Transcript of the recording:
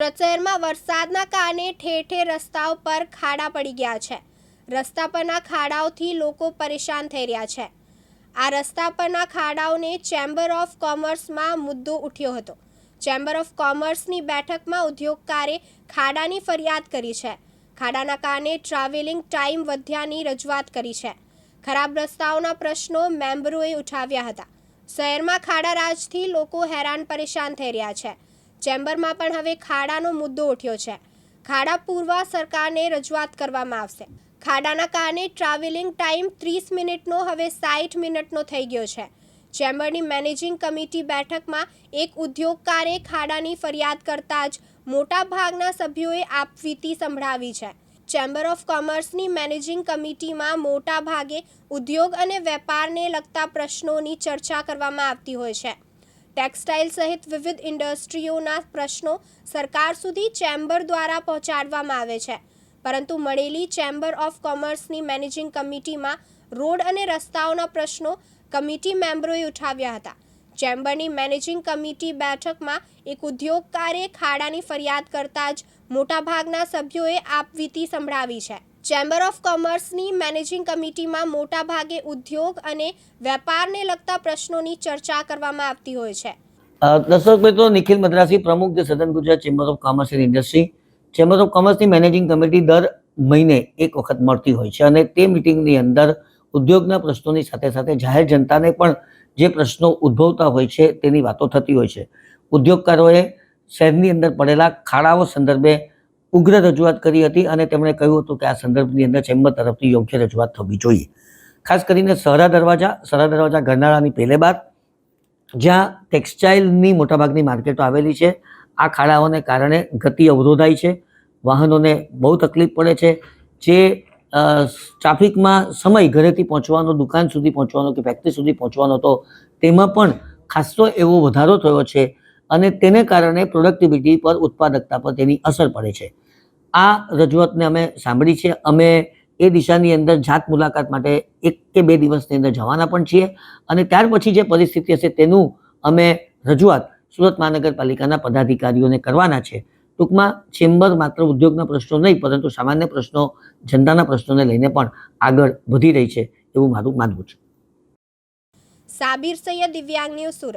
શહેરમાં વરસાદના કારણે ઠેર ઠેર રસ્તાઓ પર ખાડા પડી ગયા છે. રસ્તા પરના ખાડાઓથી લોકો પરેશાન થઈ રહ્યા છે. આ રસ્તા પરના ખાડાઓને ચેમ્બર ઓફ કોમર્સમાં મુદ્દો ઉઠ્યો હતો. ચેમ્બર ઓફ કોમર્સની બેઠકમાં ઉદ્યોગકારે ખાડાની ફરિયાદ કરી છે. ખાડાના કારણે ટ્રાવેલિંગ ટાઈમ વધ્યાની રજૂઆત કરી છે. ખરાબ રસ્તાઓના પ્રશ્નો મેમ્બરોએ ઉઠાવ્યા હતા. શહેરમાં ખાડા રાજથી લોકો હેરાન પરેશાન થઈ રહ્યા છે. ચેમ્બરમાં પણ હવે ખાડાનો મુદ્દો ઉઠ્યો છે. ખાડા પૂરવા સરકારને રજૂઆત કરવામાં આવશે. ખાડાના કારણે ટ્રાવેલિંગ ટાઈમ ત્રીસ મિનિટનો, હવે સાઠ મિનિટનો થઈ ગયો છે. ચેમ્બરની મેનેજિંગ કમિટી બેઠકમાં એક ઉદ્યોગકારે ખાડાની ફરિયાદ કરતા જ મોટા ભાગના સભ્યોએ આપવીતી સંભળાવી છે. ચેમ્બર ઓફ કોમર્સની મેનેજિંગ કમિટીમાં મોટા ભાગે ઉદ્યોગ અને વેપારને લગતા પ્રશ્નોની ચર્ચા કરવામાં આવતી હોય છે. ટેક્સટાઇલ સહિત વિવિધ ઇન્ડસ્ટ્રીઓના પ્રશ્નો સરકાર સુધી ચેમ્બર દ્વારા પહોંચાડવામાં આવે છે. પરંતુ મળેલી ચેમ્બર ઓફ કોમર્સની મેનેજિંગ કમિટીમાં રોડ અને રસ્તાઓના પ્રશ્નો કમિટી મેમ્બરોએ ઉઠાવ્યા હતા. ચેમ્બરની મેનેજિંગ કમિટી બેઠકમાં એક ઉદ્યોગકારે ખાડાની ફરિયાદ કરતા જ મોટાભાગના સભ્યોએ આપવીતી સંભળાવી છે. ચેમ્બર ઓફ કોમર્સની મેનેજિંગ કમિટીમાં મોટાભાગે ઉદ્યોગ અને વેપારને લગતા પ્રશ્નોની ચર્ચા કરવામાં આવતી હોય છે. દર્શક મિત્રો, નિખિલ મદ્રાસી પ્રમુખ જે સદન Gujarat chamber of commerce and industry, chamber of કોમર્સની managing committee દર મહિને એક વખત મળતી હોય છે અને તે મિટિંગની અંદર ઉદ્યોગના પ્રશ્નોની સાથે સાથે જાહેર જનતાને પણ જે પ્રશ્નો ઉદ્ભવતા હોય છે તેની વાતો થતી હોય છે. ઉદ્યોગકારોએ શહેરની અંદર પડેલા ખાડાઓ સંદર્ભે ઉગ્ર રજૂઆત કરી હતી અને તેમણે કહ્યું હતું કે આ સંદર્ભની અંદર ચેમ્બર તરફથી યોગ્ય રજૂઆત થવી જોઈએ. ખાસ કરીને સહરા દરવાજા સહરા દરવાજા ગરનાળાની પહેલે બાદ જ્યાં ટેક્સટાઇલની મોટાભાગની માર્કેટો આવેલી છે. આ ખાડાઓને કારણે ગતિ અવરોધાય છે. વાહનોને બહુ તકલીફ પડે છે. જે ટ્રાફિકમાં સમય ઘરેથી પહોંચવાનો, દુકાન સુધી પહોંચવાનો કે ફેક્ટરી સુધી પહોંચવાનો હતો તેમાં પણ ખાસો એવો વધારો થયો છે. અને તેને કારણે પ્રોડક્ટિવિટી પર ઉત્પાદકતા પર તેની અસર પડે છે. આ રજૂઆતને અમે સાંભળી છે. અમે એ દિશાની અંદર જાત મુલાકાત માટે એક કે બે દિવસની અંદર જવાના પણ છીએ અને ત્યાર પછી જે પરિસ્થિતિ હશે તેનું અમે રજૂઆત સુરત મહાનગરપાલિકાના પદાધિકારીઓને કરવાના છે. ટૂંકમાં ચેમ્બર માત્ર ઉદ્યોગના પ્રશ્નો નહીં, પરંતુ સામાન્ય પ્રશ્નો, જનતાના પ્રશ્નોને લઈને પણ આગળ વધી રહી છે એવું મારું માનવું છે. સાબિર સૈયદ દિવ્યાંગ ન્યૂઝ સુરત.